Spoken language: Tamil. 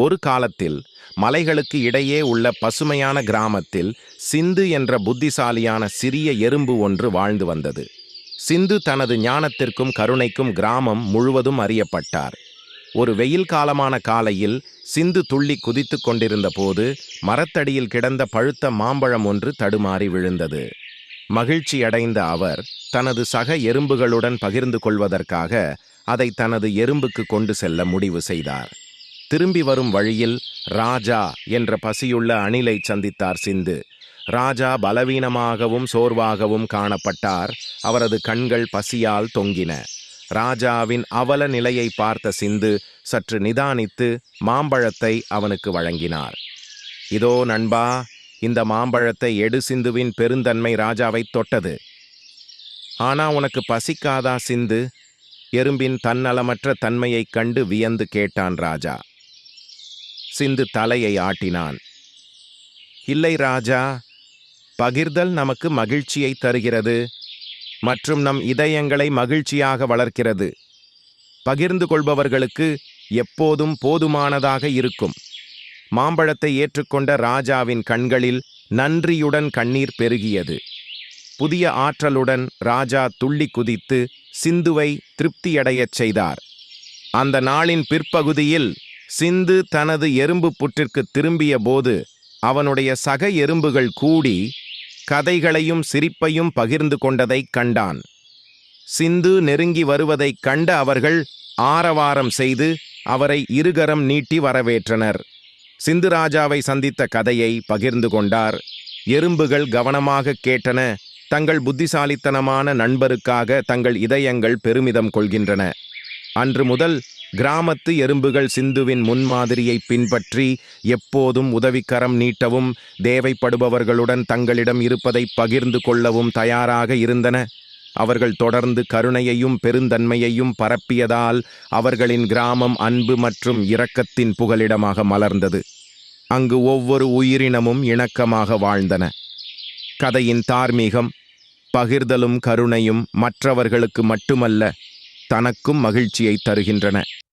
ஒரு காலத்தில் மலைகளுக்கு இடையே உள்ள பசுமையான கிராமத்தில் சிந்து என்ற புத்திசாலியான சிறிய எறும்பு ஒன்று வாழ்ந்து வந்தது. சிந்து தனது ஞானத்திற்கும் கருணைக்கும் கிராமம் முழுவதும் அறியப்பட்டார். ஒரு வெயில் காலமான காலையில் சிந்து துள்ளி குதித்துக் கொண்டிருந்த போது மரத்தடியில் கிடந்த பழுத்த மாம்பழம் ஒன்று தடுமாறி விழுந்தது. மகிழ்ச்சியடைந்த அவர் தனது சக எறும்புகளுடன் பகிர்ந்து கொள்வதற்காக அதை தனது எறும்புக்கு கொண்டு செல்ல முடிவு செய்தார். திரும்பி வரும் வழியில் ராஜா என்ற பசியுள்ள அணிலை சந்தித்தார் சிந்து. ராஜா பலவீனமாகவும் சோர்வாகவும் காணப்பட்டார். அவரது கண்கள் பசியால் தொங்கின. ராஜாவின் அவல நிலையை பார்த்த சிந்து சற்று நிதானித்து மாம்பழத்தை அவனுக்கு வழங்கினார். இதோ நண்பா இந்த மாம்பழத்தை எடு சிந்துவின் பெருந்தன்மை ராஜாவை தொட்டது. ஆனா உனக்கு பசிக்காதா சிந்து? எறும்பின் தன்னலமற்ற தன்மையைக் கண்டு வியந்து கேட்டான் ராஜா. சிந்து தலையை ஆட்டினான். இல்லை ராஜா பகிர்தல் நமக்கு மகிழ்ச்சியை தருகிறது மற்றும் நம் இதயங்களை மகிழ்ச்சியாக வளர்க்கிறது. பகிர்ந்து கொள்பவர்களுக்கு எப்போதும் போதுமானதாக இருக்கும். மாம்பழத்தை ஏற்றுக்கொண்ட ராஜாவின் கண்களில் நன்றியுடன் கண்ணீர் பெருகியது. புதிய ஆற்றலுடன் ராஜா துள்ளி குதித்து சிந்துவை திருப்தியடையச் செய்தார். அந்த நாளின் பிற்பகுதியில் சிந்து தனது எறும்பு புற்றிற்கு திரும்பிய போது அவனுடைய சக எறும்புகள் கூடி கதைகளையும் சிரிப்பையும் பகிர்ந்து கொண்டதைக் கண்டான். சிந்து நெருங்கி வருவதைக் கண்ட அவர்கள் ஆரவாரம் செய்து அவரை இருகரம் நீட்டி வரவேற்றனர். சிந்து ராஜாவை சந்தித்த கதையை பகிர்ந்து கொண்டார். எறும்புகள் கவனமாக கேட்டன. தங்கள் புத்திசாலித்தனமான நண்பருக்காக தங்கள் இதயங்கள் பெருமிதம் கொள்கின்றன. அன்று முதல் கிராமத்து எறும்புகள் சிந்துவின் முன்மாதிரியை பின்பற்றி எப்போதும் உதவிக்கரம் நீட்டவும் தேவைப்படுபவர்களுடன் தங்களிடம் இருப்பதை பகிர்ந்து கொள்ளவும் தயாராக இருந்தன. அவர்கள் தொடர்ந்து கருணையையும் பெருந்தன்மையையும் பரப்பியதால் அவர்களின் கிராமம் அன்பு மற்றும் இரக்கத்தின் புகலிடமாக மலர்ந்தது. அங்கு ஒவ்வொரு உயிரினமும் இணக்கமாக வாழ்ந்தன. கதையின் தார்மீகம் பகிர்தலும் கருணையும் மற்றவர்களுக்கு மட்டுமல்ல தனக்கும் மகிழ்ச்சியை தருகின்றன.